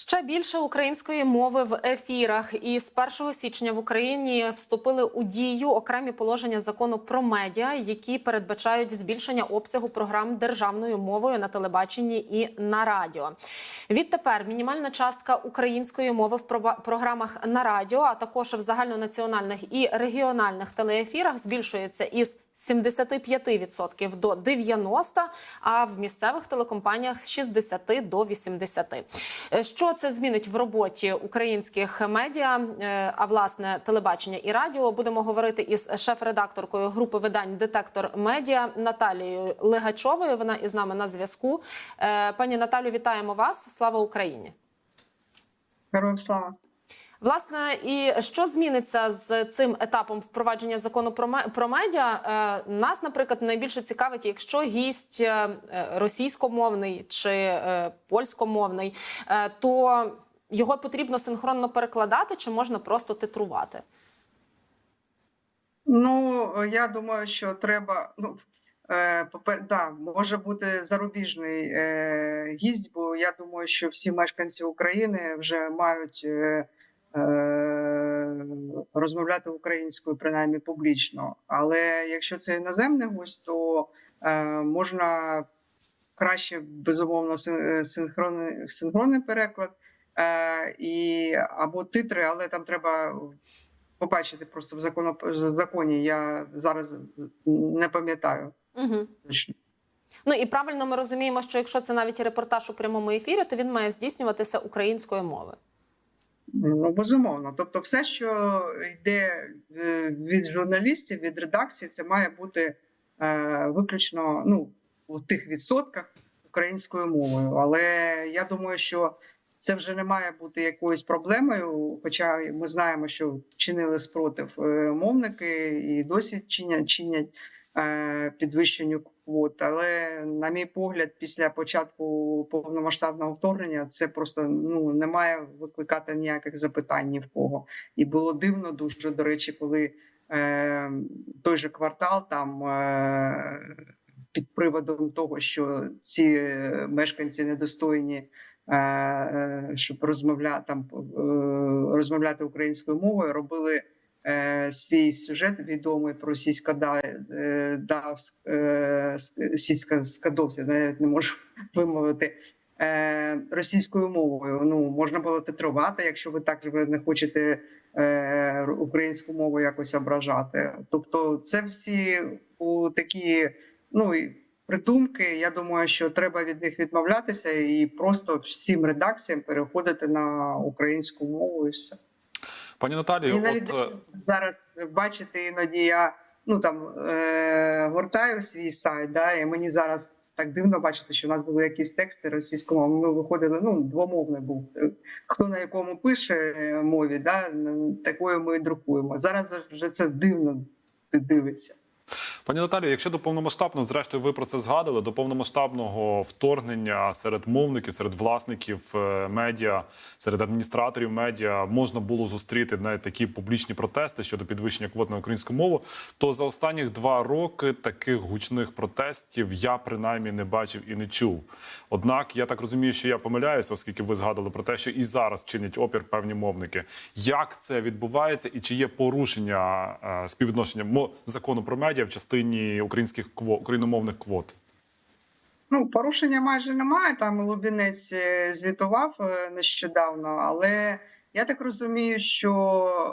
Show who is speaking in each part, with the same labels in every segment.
Speaker 1: Ще більше української мови в ефірах. І з 1 січня в Україні вступили у дію окремі положення закону про медіа, які передбачають збільшення обсягу програм державною мовою на телебаченні і на радіо. Відтепер мінімальна частка української мови в програмах на радіо, а також в загальнонаціональних і регіональних телеефірах збільшується із 75% до 90%, а в місцевих телекомпаніях з 60 до 80%. Е, Що це змінить в роботі українських медіа, е, а власне телебачення і радіо? Будемо говорити із шеф-редакторкою групи видань Детектор Медіа Наталією Легачовою. Вона із нами на зв'язку. Е, Пані Наталю, вітаємо вас! Слава Україні!
Speaker 2: Героям слава.
Speaker 1: Власне, і що зміниться з цим етапом впровадження закону про медіа? Е, Нас, наприклад, найбільше цікавить, якщо гість е, російськомовний чи е, польськомовний, то його потрібно синхронно перекладати, чи можна просто титрувати?
Speaker 2: Ну я думаю, що треба. Ну попер, да, може бути зарубіжний е, гість, бо я думаю, що всі мешканці України вже мають е, розмовляти українською, принаймні публічно. Але якщо це іноземний гость, то е, можна краще безумовно е, синхронний, синхронний переклад е, і або титри, але там треба побачити просто в закону в законі. Я зараз не пам'ятаю
Speaker 1: Угу. Ну і правильно ми розуміємо, що якщо це навіть репортаж у прямому ефірі, то він має здійснюватися українською мовою.
Speaker 2: Ну безумовно. Тобто, все, що йде е, від журналістів, від редакції, це має бути е, виключно ну у тих відсотках українською мовою. Але я думаю, що це вже не має бути якоюсь проблемою. Хоча ми знаємо, що чинили спротив е, мовники і досі чинять чинять е, підвищенню квот. Але на мій погляд, після початку повномасштабного вторгнення це просто ну не має викликати ніяких запитань ні в кого. І було дивно дуже до речі, коли е, той же квартал там. Е, під приводом того, що ці мешканці недостойні, е, е, щоб розмовляти там е, розмовляти українською мовою, робили свій сюжет відомий про сільськода е, Давськ, е, ск- сільська скадовця, навіть не можу вимовити. е, Російською мовою ну можна було титрувати, якщо ви так не хочете е, українську мову якось ображати. Тобто, це всі у такі ну придумки. Я думаю, що треба від них відмовлятися і просто всім редакціям переходити на українську мову і все.
Speaker 3: Пані Наталію,
Speaker 2: І навіть
Speaker 3: от е,
Speaker 2: зараз бачите, іноді я ну там е, гортаю свій сайт, да, і мені зараз так дивно бачити, що в нас були якісь тексти російськомовні. Ми виходили, ну двомовний був. Хто на якому пише е, мові, да, такою ми друкуємо. Зараз вже це дивно дивиться.
Speaker 3: Пані Наталію, якщо до повномасштабного, зрештою, ви про це згадали, до повномасштабного вторгнення серед мовників, серед власників е, медіа, серед адміністраторів медіа можна було зустріти навіть такі публічні протести щодо підвищення квот на українську мову. То за останніх два роки таких гучних протестів я принаймні не бачив і не чув. Однак я так розумію, що я помиляюся, оскільки ви згадали про те, що і зараз чинять опір певні мовники. Як це відбувається, і чи є порушення е, співвідношення закону про медіа в частині українських кво україномовних квот?
Speaker 2: Ну, порушення майже немає. Там Лубінець е, звітував е, нещодавно, але я так розумію, що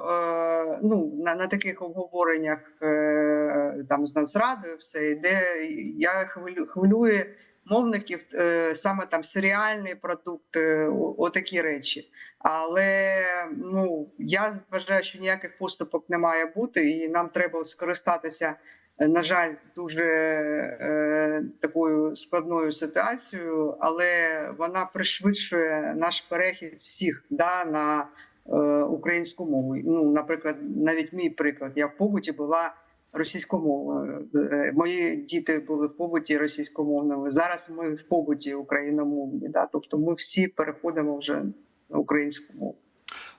Speaker 2: е, ну, на, на таких обговореннях е, там з Нацрадою все йде. Я хвилю, хвилює мовників е, саме там серіальний продукт, е, отакі речі. Але ну я вважаю, що ніяких поступок не має бути, і нам треба скористатися на жаль, дуже е, такою складною ситуацією, але вона пришвидшує наш перехід всіх да, на е, українську мову. Ну, наприклад, навіть мій приклад, я в побуті була російськомовною. Е, Мої діти були в побуті російськомовними. Зараз ми в побуті україномовні. Да? Тобто ми всі переходимо вже на українську мову.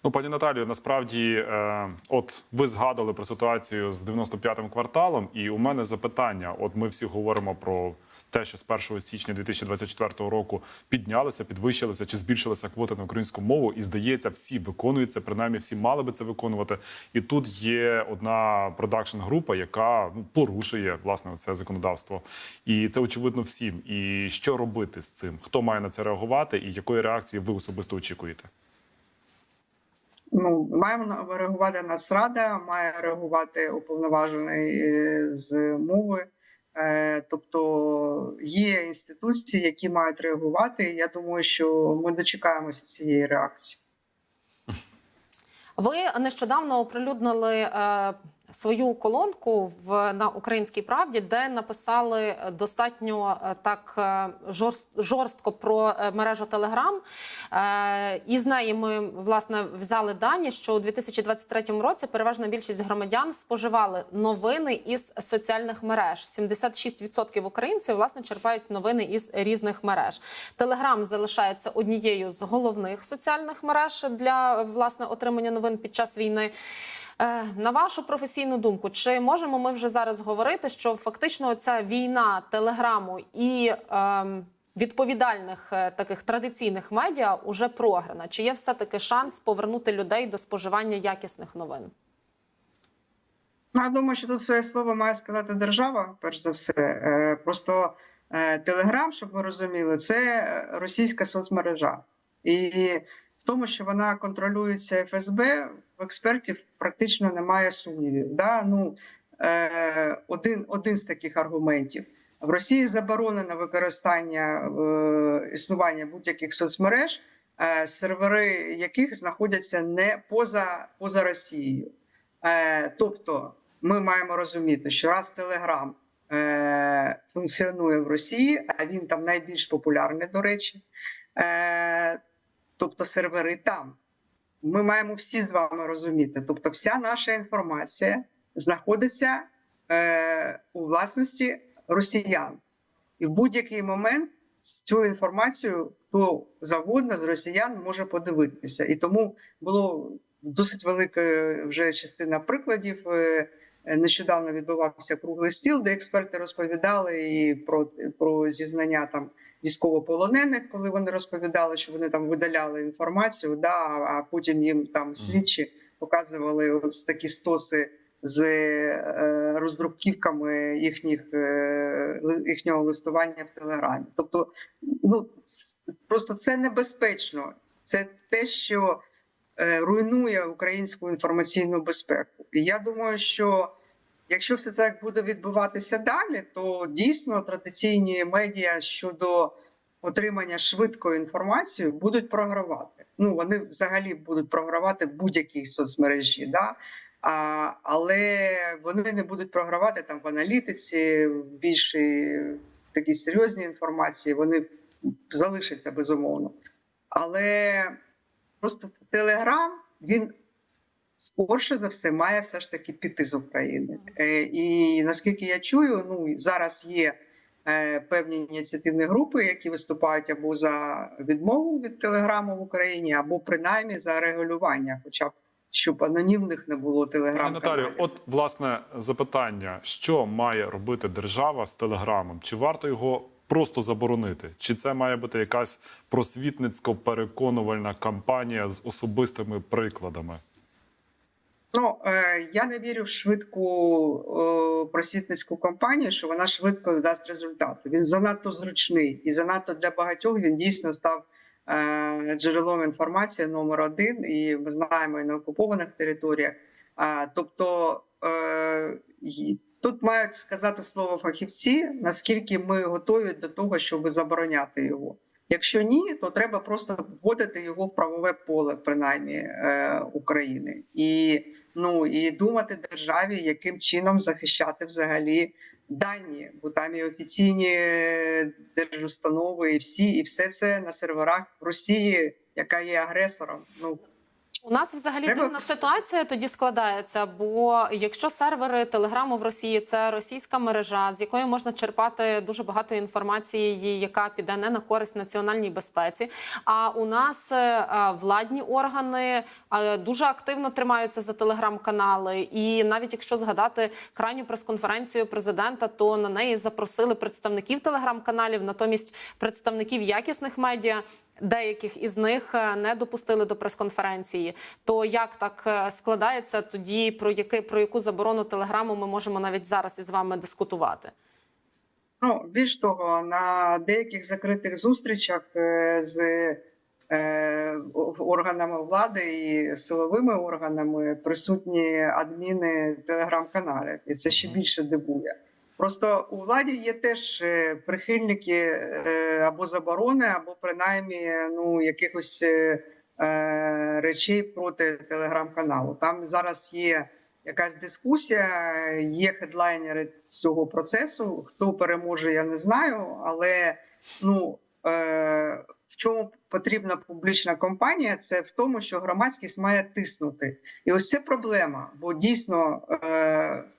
Speaker 3: Ну, пані Наталію, насправді, е, от ви згадували про ситуацію з 95-м кварталом, і у мене запитання: от ми всі говоримо про те, що з 1 січня 2024 року піднялися, підвищилися чи збільшилися квоти на українську мову, і здається, всі виконують це, принаймні всі мали би це виконувати. І тут є одна продакшн група, яка ну, порушує власне це законодавство, і це очевидно всім. І що робити з цим? Хто має на це реагувати, і якої реакції ви особисто очікуєте?
Speaker 2: Ну, маємо реагувати Нацрада, має реагувати уповноважений е, з мови. Е, Тобто є інституції, які мають реагувати. Я думаю, що ми дочекаємося цієї реакції.
Speaker 1: Ви нещодавно оприлюднили е, свою колонку в на українській правді, де написали е, достатньо е, так е, жорст, жорстко про мережу Телеграм. І з неї ми власне взяли дані, що у 2023 році переважна більшість громадян споживали новини із соціальних мереж. 76% українців власне черпають новини із різних мереж. Телеграм залишається однією з головних соціальних мереж для власне отримання новин під час війни. Е, На вашу професійну думку, чи можемо ми вже зараз говорити, що фактично ця війна телеграму і ем, відповідальних е, таких традиційних медіа уже програна? Чи є все таки шанс повернути людей до споживання якісних новин?
Speaker 2: Ну, я думаю, що тут своє слово має сказати держава, перш за все. Е, Просто Телеграм, щоб ви розуміли, це російська соцмережа. І в тому, що вона контролюється ФСБ, експертів практично немає сумнівів. Да? Ну, е, один, один з таких аргументів. В Росії заборонено використання е, існування будь-яких соцмереж, е, сервери яких знаходяться не поза, поза Росією. Е, тобто, ми маємо розуміти, що раз Телеграм е, функціонує в Росії, а він там найбільш популярний, до речі, е, тобто сервери там. Ми маємо всі з вами розуміти. Тобто, вся наша інформація знаходиться е, у власності росіян, і в будь-який момент цю інформацію хто завгодно з росіян може подивитися. І тому було досить велика вже частина прикладів. Е, Нещодавно відбувався круглий стіл, де експерти розповідали і про, про зізнання там військовополонених, коли вони розповідали, що вони там видаляли інформацію, да, а потім їм там слідчі показували ось такі стоси з е, роздруківками їхніх е, їхнього листування в телеграмі. Тобто, ну просто це небезпечно. Це те, що е, руйнує українську інформаційну безпеку. І я думаю, що якщо все це буде відбуватися далі, то дійсно традиційні медіа щодо отримання швидкої інформації будуть програвати. Ну вони взагалі будуть програвати в будь-якій соцмережі. Да? А, але вони не будуть програвати там в аналітиці, в більшій такій серйозній інформації. Вони залишаться безумовно. Але просто Телеграм він скорше за все має все ж таки піти з України. Е, І наскільки я чую, ну зараз є е, певні ініціативні групи, які виступають або за відмову від телеграму в Україні, або принаймні за регулювання, хоча б щоб анонімних не було телеграм.
Speaker 3: Наталію, от власне запитання: що має робити держава з телеграмом? Чи варто його просто заборонити? Чи це має бути якась просвітницько-переконувальна кампанія з особистими прикладами?
Speaker 2: Е, я не вірю в швидку е, просвітницьку кампанію, що вона швидко дасть результати. Він занадто зручний і занадто для багатьох він дійсно став е, джерелом інформації номер один. І ми знаємо і на окупованих територіях. Тобто тут мають сказати слово фахівці, наскільки ми готові до того, щоб забороняти його. Якщо ні, то треба просто вводити його в правове поле, принаймні України, і ну і думати державі, яким чином захищати взагалі дані, бо там і офіційні е, держустанови, і всі, і все це на серверах Росії, яка є агресором. Ну
Speaker 1: У нас взагалі
Speaker 2: Треба-
Speaker 1: дивна ситуація тоді складається. Бо якщо сервери телеграму в Росії це російська мережа, з якої можна черпати дуже багато інформації, яка піде не на користь національній безпеці. А у нас е, е, владні органи е, дуже активно тримаються за телеграм-канали. І навіть якщо згадати крайню прес-конференцію президента, то на неї запросили представників телеграм-каналів, натомість представників якісних медіа. Деяких із них е, не допустили до прес-конференції. То як так е, складається тоді, про яки про яку заборону телеграму ми можемо навіть зараз із вами дискутувати?
Speaker 2: Ну, більш того, на деяких закритих зустрічах е, з органами влади і силовими органами присутні адміни телеграм-каналів, і це ще більше дивує. Просто у владі є теж е, прихильники е, або заборони, або принаймні ну якихось е, речей проти телеграм-каналу. Там зараз є якась дискусія, є хедлайнери цього процесу. Хто переможе, я не знаю. Але ну в чому потрібна публічна компанія, це в тому, що громадськість має тиснути. І ось це проблема, бо дійсно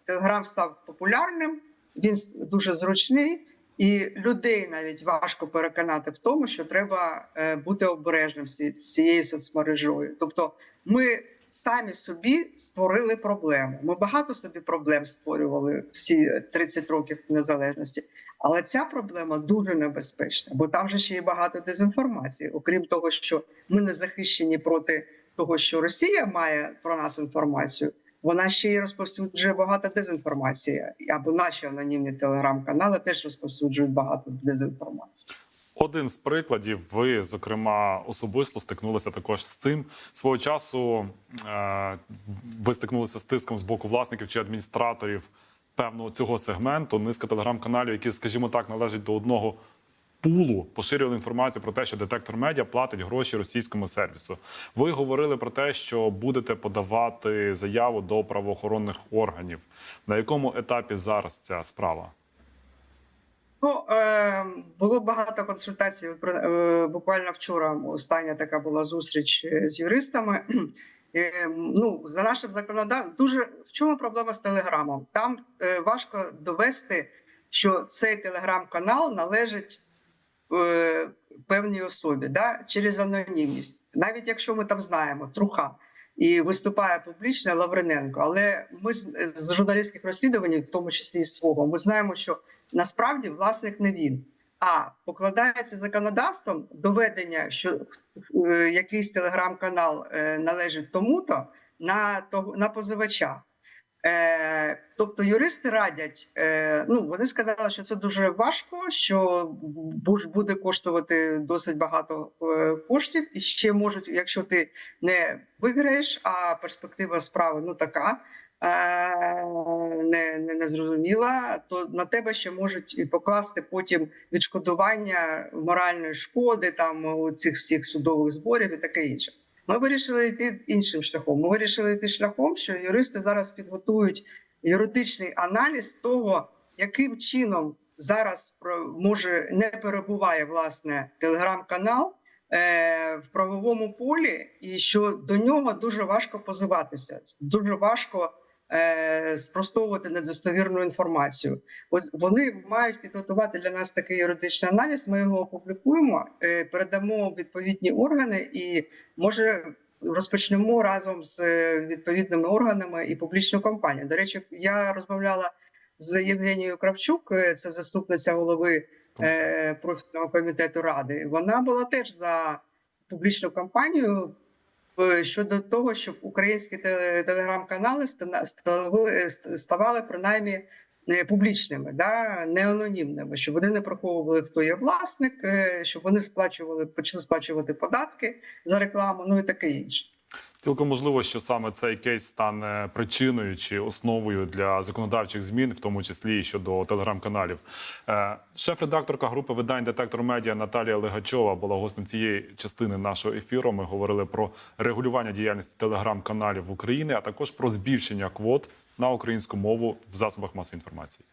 Speaker 2: Телеграм став популярним, він дуже зручний. І людей навіть важко переконати в тому, що треба е, бути обережним з з цією соцмережою. Тобто, ми самі собі створили проблему. Ми багато собі проблем створювали всі 30 років незалежності. Але ця проблема дуже небезпечна, бо там же ще є багато дезінформації. Окрім того, що ми не захищені проти того, що Росія має про нас інформацію. Вона ще й розповсюджує багато дезінформації, або наші анонімні телеграм-канали теж розповсюджують багато дезінформації.
Speaker 3: Один з прикладів, ви зокрема особисто стикнулися також з цим. Свого часу е, ви стикнулися з тиском з боку власників чи адміністраторів певного цього сегменту. Низка телеграм-каналів, які, скажімо так, належать до одного пулу, поширювали інформацію про те, що детектор медіа платить гроші російському сервісу. Ви говорили про те, що будете подавати заяву до правоохоронних органів. На якому етапі зараз ця справа?
Speaker 2: Ну е, було багато консультацій. Про- е, Буквально вчора остання така була зустріч е, з юристами. Е, Ну за нашим законодавством, дуже в чому проблема з телеграмом? Там е, важко довести, що цей телеграм-канал належить певній особі, да, через анонімність. Навіть якщо ми там знаємо труха і виступає публічно Лавриненко, але ми з, з журналістських розслідувань, в тому числі і свого, ми знаємо, що насправді власник не він. А покладається законодавством доведення, що е, якийсь телеграм-канал е, належить тому-то на того на позивача. Е, тобто юристи радять, е, ну вони сказали, що це дуже важко, що буде коштувати досить багато е, коштів, і ще можуть, якщо ти не виграєш, а перспектива справи ну така не, не, не зрозуміла, то на тебе ще можуть і покласти потім відшкодування моральної шкоди, там у цих всіх судових зборів і таке інше. Ми вирішили йти іншим шляхом. Ми вирішили йти шляхом, що юристи зараз підготують юридичний аналіз того, яким чином зараз може не перебуває власне телеграм-канал е, в правовому полі, і що до нього дуже важко позиватися, дуже важко спростовувати недостовірну інформацію. От вони мають підготувати для нас такий юридичний аналіз. Ми його опублікуємо, е, передамо відповідні органи і може. Розпочнемо разом з е, відповідними органами і публічну кампанію. До речі, я розмовляла з Євгенією Кравчук, е, це заступниця голови е, профільного комітету ради. Вона була теж за публічну кампанію е, щодо того, щоб українські теле- телеграм-канали стана- ставали принаймні е, публічними, да, не анонімними, щоб вони не приховували, хто є власник, е, щоб вони сплачували, почали сплачувати податки за рекламу, ну і таке інше.
Speaker 3: Цілком можливо, що саме цей кейс стане причиною чи основою для законодавчих змін, в тому числі і щодо телеграм-каналів. Е, Шеф-редакторка групи видань Детектор Медіа Наталія Легачова була гостем цієї частини нашого ефіру. Ми говорили про регулювання діяльності телеграм-каналів в Україні, а також про збільшення квот на українську мову в засобах масової інформації.